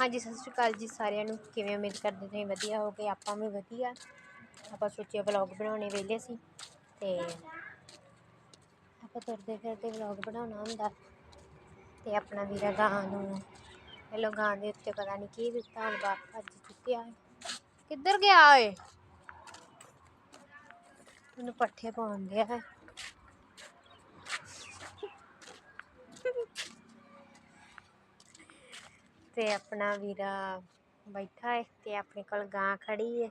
ਹਾਂਜੀ, ਸਤਿ ਸ਼੍ਰੀ ਅਕਾਲ ਜੀ ਸਾਰਿਆਂ ਨੂੰ। ਕਿਵੇਂ ਉਮੀਦ ਕਰਦੇ ਤੁਸੀਂ ਵਧੀਆ ਹੋਗੇ ਆਪਾਂ ਵੀ ਵਧੀਆ। ਆਪਾਂ ਸੋਚਿਆ ਵਲੌਗ ਬਣਾਉਣੇ ਵੇਲੇ ਸੀ ਤੇ ਆਪਾਂ ਤੁਰਦੇ ਫਿਰਦੇ ਵਲੌਗ ਬਣਾਉਣਾ ਹੁੰਦਾ ਤੇ ਆਪਣਾ ਵੀਰਾ ਗਾਂ ਨੂੰ ਹੈਲੋ ਗਾਂ ਦੇ ਉੱਤੇ ਪਤਾ ਨਹੀਂ ਕੀ ਦਿੱਤਾ ਹਲਵਾ ਭੱਜ ਚੁੱਕਿਆ ਹੈ। ਕਿੱਧਰ ਗਿਆ ਓਏ? ਉਹਨੂੰ ਪੱਠੇ ਪਾਉਣ ਗਿਆ ਹੈ। ਤੇ ਆਪਣਾ ਵੀਰਾ ਬੈਠਾ ਹੈ ਤੇ ਆਪਣੇ ਕੋਲ ਗਾਂ ਖੜੀ ਹੈ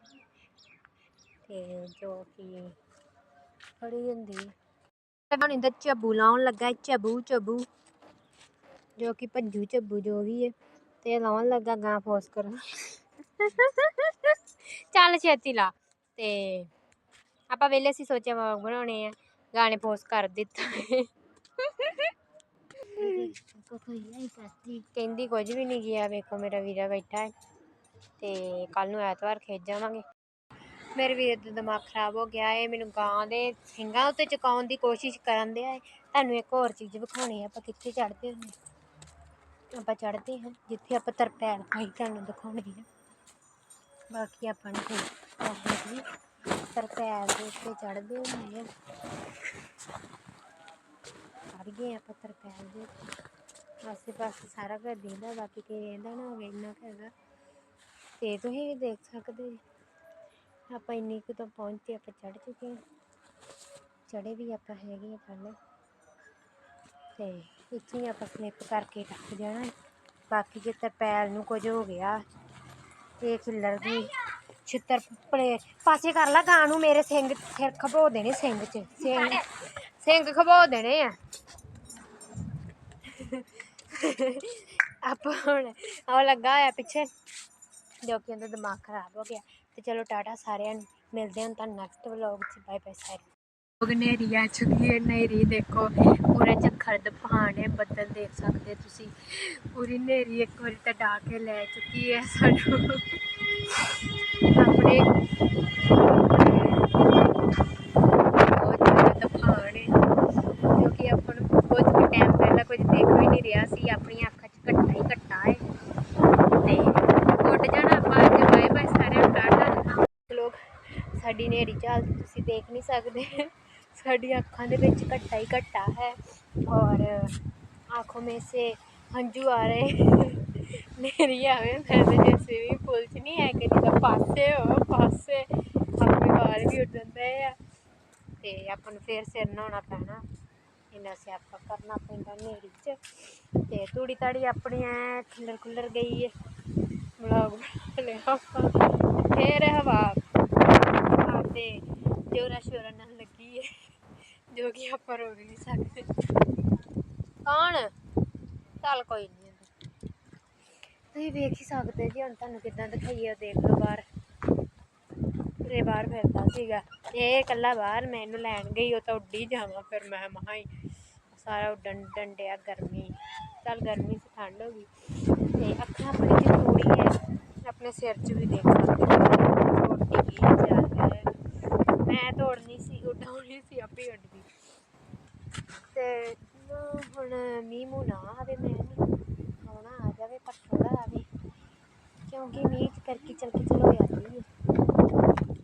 ਤੇ ਜੋ ਕਿ ਖੜੀ ਹੁੰਦੀ ਹੈ ਹੁਣ ਇਹਦਾ ਝੱਬੂ ਲਾਉਣ ਲੱਗਾ ਹੈ ਝੱਬੂ ਝੱਬੂ। ਜੋ ਕਿ ਭੱਜੂ, ਝੱਬੂ ਜੋ ਵੀ ਹੈ ਤੇ ਲਾਉਣ ਲੱਗਾ ਗਾਂ ਫੋਸ ਕਰ ਚੱਲ ਛੇਤੀ ਲਾ। ਤੇ ਆਪਾਂ ਵੇਲੇ ਸੀ ਸੋਚਿਆ ਵਲੌਗ ਬਣਾਉਣੇ ਆ ਗਾਣੇ ਪੋਸਟ ਕਰ ਦਿੱਤਾ ਹੈ ਕਹਿੰਦੀ ਕੁਝ ਵੀ ਨਹੀਂ ਗਿਆ, ਵੇਖੋ ਮੇਰਾ ਵੀਰਾ ਬੈਠਾ ਹੈ ਤੇ ਕੱਲ ਨੂੰ ਐਤਵਾਰ ਖੇਤ ਜਾਵਾਂਗੇ। ਮੇਰੇ ਵੀਰ ਦਾ ਦਿਮਾਗ ਖਰਾਬ ਹੋ ਗਿਆ ਹੈ, ਮੈਨੂੰ ਗਾਂ ਦੇ ਸਿੰਘਾਂ ਉੱਤੇ ਚੁਕਾਉਣ ਦੀ ਕੋਸ਼ਿਸ਼ ਕਰਨ ਦਿਆ ਹੈ। ਤੁਹਾਨੂੰ ਇੱਕ ਹੋਰ ਚੀਜ਼ ਵਿਖਾਉਣੀ ਆ ਆਪਾਂ ਕਿੱਥੇ ਚੜਦੇ ਹੁੰਦੇ ਆਪਾਂ ਚੜਦੇ ਹਾਂ, ਜਿੱਥੇ ਆਪਾਂ ਤਰਪੈਲ ਖਾਈ ਤੁਹਾਨੂੰ ਦਿਖਾਉਣੀ ਹੈ ਬਾਕੀ ਆਪਾਂ ਨੂੰ ਕੋਈ ਤਰਪੈਲ ਦੇ ਉੱਤੇ ਚੜਦੇ ਹੁੰਦੇ ਆ। ਚੜ ਗਏ ਆਪਾਂ ਤਰਪੈਲ ਦੇ ਆਸੇ ਪਾਸੇ ਸਾਰਾ ਘਰ ਦਿਖਦਾ, ਬਾਕੀ ਕੋਈ ਰਹਿੰਦਾ ਨਾ ਹੋਵੇ, ਇੰਨਾ ਕੁ ਹੈਗਾ। ਤੇ ਤੁਸੀਂ ਵੀ ਦੇਖ ਸਕਦੇ ਜੀ। ਆਪਾਂ ਇੰਨੀ ਕੁ ਤੋਂ ਪਹੁੰਚੇ, ਆਪਾਂ ਚੜ ਚੁੱਕੇ ਹਾਂ। ਚੜੇ ਵੀ ਆਪਾਂ ਹੈਗੇ ਆ ਪਹਿਲੇ। ਤੇ ਇੱਥੇ ਹੀ ਆਪਾਂ ਸਲਿੱਪ ਕਰਕੇ ਟੱਪ ਜਾਣਾ ਬਾਕੀ ਜੇ ਤਰਪੈਲ ਨੂੰ ਕੁਝ ਹੋ ਗਿਆ, ਇਹ ਖਿੱਲਰ ਗਈ। ਛਿੱਤਰ ਪਲੇ ਪਾਸੇ ਕਰ ਲਾ ਗਾਂ ਨੂੰ ਮੇਰੇ ਸਿੰਘ, ਸਿਰ ਖਬੋ ਦੇਣੇ, ਸਿੰਘ ਚ। ਸਿੰਘ ਸਿੰਘ ਖਬੋ ਦੇਣੇ ਆ। ਆਪਾਂ ਹੁਣ ਉਹ ਲੱਗਾ ਹੋਇਆ ਪਿੱਛੇ, ਜੋ ਕਿ ਉਹਦਾ ਦਿਮਾਗ ਖਰਾਬ ਹੋ ਗਿਆ। ਤੇ ਚਲੋ ਟਾਟਾ ਸਾਰਿਆਂ ਨੂੰ ਮਿਲਦੇ ਹਾਂ ਤੁਹਾਨੂੰ ਨੈਕਸਟ ਵਲੌਗ 'ਚ। ਬਾਏ ਬਾਏ ਸਾਰੇ ਲੋਕ ਨੇਰੀ ਆ ਚੁੱਕੀ ਹੈ ਨੇਰੀ ਦੇਖੋ, ਪੂਰਾ ਝੱਖੜ ਦਫਾਨ ਹੈ, ਬੱਦਲ ਦੇਖ ਸਕਦੇ ਤੁਸੀਂ। ਪੂਰੀ ਨੇਰੀ ਇੱਕ ਵਾਰੀ ਤਾਂ ਡਾ ਕੇ ਲੈ ਚੁੱਕੀ ਹੈ ਸਾਨੂੰ। ਆਪਣੇ ਬਹੁਤ ਜ਼ਿਆਦਾ ਤੂਫਾਨ ਹੈ ਕਿਉਂਕਿ ਆਪਾਂ ਨੂੰ ਕੁਝ ਟਾਈਮ ਪਹਿਲਾਂ ਕੁਝ ਦੇਖ ਵੀ ਨਹੀਂ ਰਿਹਾ ਸੀ ਆਪਣੀਆਂ ਅੱਖਾਂ 'ਚ ਘੱਟਾ ਹੀ ਘੱਟਾ ਹੈ ਤੇ ਉੱਡ ਜਾਣਾ ਆਪਾਂ ਅੱਜ ਬਾਏ ਬਾਏ ਸਾਰਿਆਂ ਨੂੰ ਟਾਟਾ ਲੋਕ ਸਾਡੀ ਨੇਰੀ ਚਾਲ ਤੁਸੀਂ ਦੇਖ ਨਹੀਂ ਸਕਦੇ ਸਾਡੀਆਂ ਅੱਖਾਂ ਦੇ ਵਿੱਚ ਘੱਟਾ ਹੀ ਘੱਟਾ ਹੈ ਔਰ आंखों में से हंजू आ रहे मेरी आवे मैं तो जैसे भी पुल च नहीं है कि ਜਿੱਦਾਂ ਪਾਸੇ ਹੋ ਪਾਸੇ ਆਪਣੇ ਵਾਲ ਵੀ ਉੱਡ ਜਾਂਦੇ ਆ ਤੇ ਆਪਾਂ ਨੂੰ ਫੇਰ ਸਿਰ ਨਹਾਉਣਾ ਪੈਣਾ ਇੰਨਾ ਸਿਆਪਾ ਕਰਨਾ ਪੈਂਦਾ ਨੇਰੀ 'ਚ ਤੇ ਤੂੜੀ ਤਾੜੀ ਆਪਣੀ ਐ ਖਿਲਰ ਖੁੱਲਰ ਗਈ ਹੈ ਵਲੌਗ ਬਣਾ ਲਿਆ ਆਪਾਂ ਫੇਰ ਹਵਾ ਆਪਦੇ ਜੋਰਾ ਸ਼ੋਰਾ ਨਾਲ ਲੱਗੀ ਹੈ ਜੋ ਕਿ ਆਪਾਂ ਰੋਕ ਨਹੀਂ ਸਕਦੇ। ਕੌਣ? ਚੱਲ ਕੋਈ ਨਹੀਂ ਤੁਸੀਂ ਵੇਖ ਹੀ ਸਕਦੇ ਜੀ, ਹੁਣ ਤੁਹਾਨੂੰ ਕਿੱਦਾਂ ਦਿਖਾਈਏ, ਉਹ ਦੇਖ ਲਓ ਬਾਹਰ। ਇਹ ਬਾਹਰ ਫਿਰਦਾ ਸੀਗਾ। ਇਹ ਇਕੱਲਾ ਬਾਹਰ ਮੈਂ ਇਹਨੂੰ ਲੈਣ ਗਈ, ਉਹ ਤਾਂ ਉੱਡੀ ਜਾਵਾਂ ਫਿਰ ਮੈਂ ਮਹਾ ਹੀ। ਸਾਰਾ ਉੱਡਣ ਡੰਡਿਆ ਗਰਮੀ। ਚੱਲ ਗਰਮੀ ਚ ਠੰਡ ਹੋ ਗਈ। ਤੇ ਅੱਖਾਂ ਆਪਣੀ ਚ ਥੋੜੀ ਹੈ ਆਪਣੇ ਸਿਰ 'ਚ ਵੀ ਦੇਖ ਸਕਦੇ ਹੋ ਉੱਡੀ ਗਈ ਚੱਲ ਮੈਂ ਤੋੜਨੀ ਸੀ ਉਡਾਉਣੀ ਸੀ ਆਪੇ ਉੱਡ ਗਈ ਤੇ ਨਾ ਹੁਣ ਮੀਂਹ ਮੂੰਹ ਨਾ ਆਵੇ ਮੈਂ ਨਹੀਂ ਆਉਣਾ ਆ ਜਾਵੇ, ਪਰ ਥੋੜਾ ਆਵੇ। ਕਿਉਂਕਿ ਮੀਂਹ ਚ ਕਰਕੇ ਚਲਕੀ ਚਲੋ ਜਾਂਦੀ ਹੈ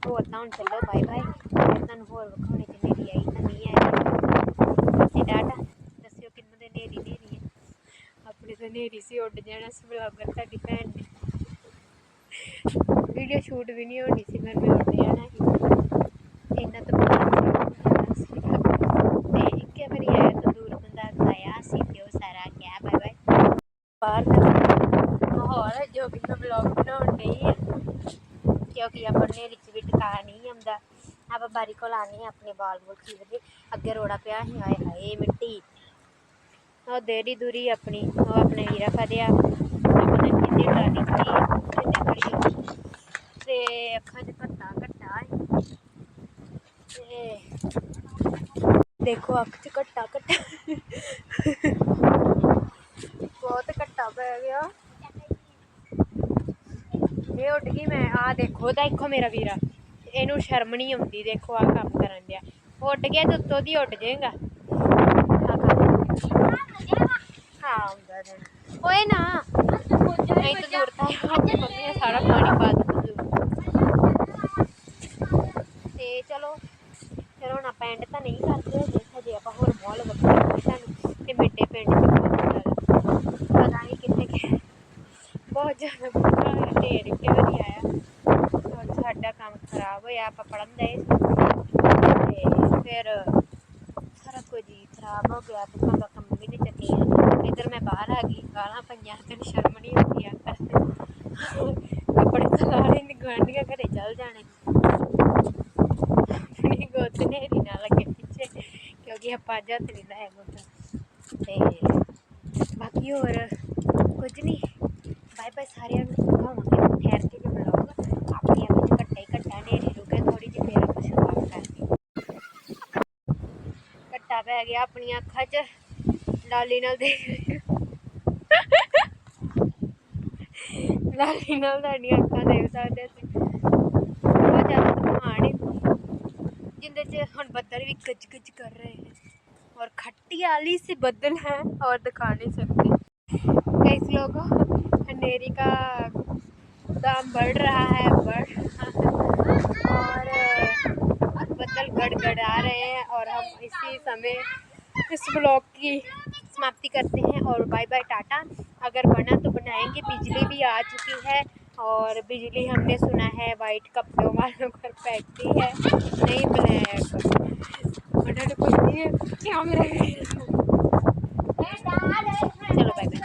ਹੋਰ ਤਾਂ ਹੁਣ ਚੱਲੋ ਬਾਏ ਬਾਏ ਫਿਰ ਤੁਹਾਨੂੰ ਹੋਰ ਵਿਖਾਉਣੇ ਚ ਨੇਰੀ ਆਈ ਤਾਂ ਮੀਂਹ ਆਇਆ। ਤੇ ਡਾਟਾ, ਦੱਸਿਓ ਕਿੰਨੇ ਦੇ ਨੇਰੀ ਨੇਰੀ ਹੈ। ਆਪਣੀ ਤਾਂ ਨੇਰੀ ਸੀ, ਉੱਡ ਜਾਣਾ ਸੀ ਬਲੌਗਰ ਤੁਹਾਡੀ ਭੈਣ ਨੇ ਵੀਡੀਓ ਸ਼ੂਟ ਵੀ ਨਹੀਂ ਹੋਣੀ ਸੀ, ਫਿਰ ਮੈਂ ਉੱਡ ਜਾਣਾ ਸੀ। ਇੰਨਾ ਤਾਂ ਇੱਕੇ ਵਾਰੀ ਆਇਆ ਤਾਂ ਦੂਰ ਬੰਦਾ ਆਇਆ ਸੀ ਤੇ ਉਹ ਸਾਰਾ ਗਿਆ ਬਾਏ ਬਾਏ ਬਾਹਰ ਦਾ ਮਾਹੌਲ ਜੋ ਕਿ ਮੈਂ ਵਲੌਗ ਬਣਾਉਣ ਡਈ ਆ ਕਿਉਂਕਿ ਆਪਾਂ ਨੇਰੀ ਚ ਵੀ ਟਿਕਾ ਨਹੀਂ ਆਉਂਦਾ ਆਪਾਂ ਬਾਰੀ ਕੋਲ ਆਨੇ ਆਪਣੇ ਬਾਲ ਬੁਲ ਚੀਰਦੇ ਅੱਗੇ ਰੋੜਾ ਪਿਆ ਸੀ ਆਏ ਹਾਏ ਮਿੱਟੀ। ਉਹ ਦੇਰੀ ਦੂਰੀ ਆਪਣੀ, ਉਹ ਆਪਣੇ ਵੀਰਾ ਫੜਿਆ। ਆਪਣੇ ਕਿੰਨੀ ਡਾਡੀ ਖੜੀ ਤੇ ਅੱਖਾਂ 'ਚ ਘੱਟਾ ਘੱਟਾ ਤੇ ਦੇਖੋ, ਅੱਖ 'ਚ ਘੱਟਾ ਘੱਟਾ ਬਹੁਤ ਘੱਟਾ ਪੈ ਗਿਆ ਇਹ ਉੱਡ ਗਈ ਮੈਂ ਆ ਦੇਖੋ ਤਾਂ ਇੱਕੋ ਮੇਰਾ ਵੀਰਾ ਇਹਨੂੰ ਸ਼ਰਮ ਨਹੀਂ ਆਉਂਦੀ ਦੇਖੋ ਆ ਕੰਮ ਕਰਨ ਦਿਆ ਉੱਡ ਗਿਆ ਤੇ ਉੱਤੋਂ ਦੀ ਉੱਡ ਜਾਏਗਾ। ਹਾਂ ਰਹਿਣਾ। ਓਏ ਨਾ ਨਹੀਂ ਤਾਂ ਮੰਮੀ ਨੇ ਸਾਰਾ ਪਾਣੀ ਪਾ ਦਿੱਤਾ ਤੇ ਚਲੋ ਫਿਰ ਹੁਣ ਆਪਾਂ ਐਂਡ ਤਾਂ ਨਹੀਂ ਕਰਦੇ ਹਜੇ ਹਜੇ ਆਪਾਂ ਹੋਰ ਮੌਲ ਵਗਾਉਂਦੇ ਤੁਹਾਨੂੰ ਤੇ ਮਿੱਡੇ ਪਿੰਡ ਚ ਪਤਾ ਨਹੀਂ ਕਿੱਥੇ ਕਿ ਬਹੁਤ ਜ਼ਿਆਦਾ ਬੁਰਾ ਢੇਰ ਇੱਟੇ ਵਾਰੀ ਆਇਆ। ਔਰ ਸਾਡਾ ਕੰਮ ਖਰਾਬ ਹੋਇਆ, ਆਪਾਂ ਪੜਨ ਦੇ ਤੇ ਫਿਰ ਸਾਰਾ ਕੁਝ ਹੀ ਖਰਾਬ ਹੋ ਗਿਆ ਤੇ ਸਾਡਾ ਕੰਮ ਵੀ ਨਹੀਂ ਚੱਕਿਆ ਇੱਧਰ ਮੈਂ ਬਾਹਰ ਆ ਗਈ, ਗਾਲਾਂ ਪੰਜਾਂ ਤੇ ਸ਼ਰਮ ਨਹੀਂ ਆਉਂਦੀ ਆ। ਕੱਪੜੇ ਖਲਾਰੇ ਨੇ ਗਵਾਂਢੀਆਂ ਘਰੇ ਚੱਲ ਜਾਣੇ ਆਪਣੀ ਗੋਦ ਨੇਰੀ ਨਾ ਲੱਗੇ ਪਿੱਛੇ, ਕਿਉਂਕਿ ਆਪਾਂ ਜੱਤ ਨਹੀਂ ਲਾਇਆ ਗੋਦ ਤੇ ਬਾਕੀ ਹੋਰ ਸਾਰਿਆਂ ਨੂੰ ਦਿਖਾਵਾਂਗੇ ਠਹਿਰ ਕੇ ਜੋ ਬਲੌਗ ਆਪਣੀ ਅੱਖ 'ਚ ਘੱਟਾ ਹੀ ਘੱਟਾ ਨੇਰੀ ਰੁਕੇ ਥੋੜੀ ਜਿਹੀ ਫੇਰ ਆਪਾਂ ਸ਼ੁਰੂਆਤ ਕਰਦੇ ਘੱਟਾ ਪੈ ਗਿਆ ਆਪਣੀਆਂ ਅੱਖਾਂ 'ਚ ਲਾਲੀ ਨਾਲ ਦੇਖ ਲਾਲੀ ਨਾਲ ਤੁਹਾਡੀਆਂ ਅੱਖਾਂ ਦੇਖ ਸਕਦੇ ਸੀ ਬਹੁਤ ਜ਼ਿਆਦਾ ਤੂਫਾਨ ਹੈ ਜਿੰਦੇ 'ਚ ਹੁਣ ਬੱਦਲ ਵੀ ਗੱਜ ਗੱਜ ਕਰ ਰਹੇ हैं और खट्टी आली से बदल है और दिखा नहीं सकते कई लोगों अंधेरी का दाम बढ़ रहा है, बढ़ और बदल गड़गड़ा रहे हैं और हम इसी समय इस ब्लॉग की समाप्ति करते हैं और बाय बाय टाटा। अगर बना तो बनाएँगे, बिजली भी आ चुकी है और बिजली हमने सुना है वाइट कपड़ों वालों पर फेंकती है, नहीं ब्लैक उन्होंने कुछ नहीं क्या मेरा चलो बाय बाय।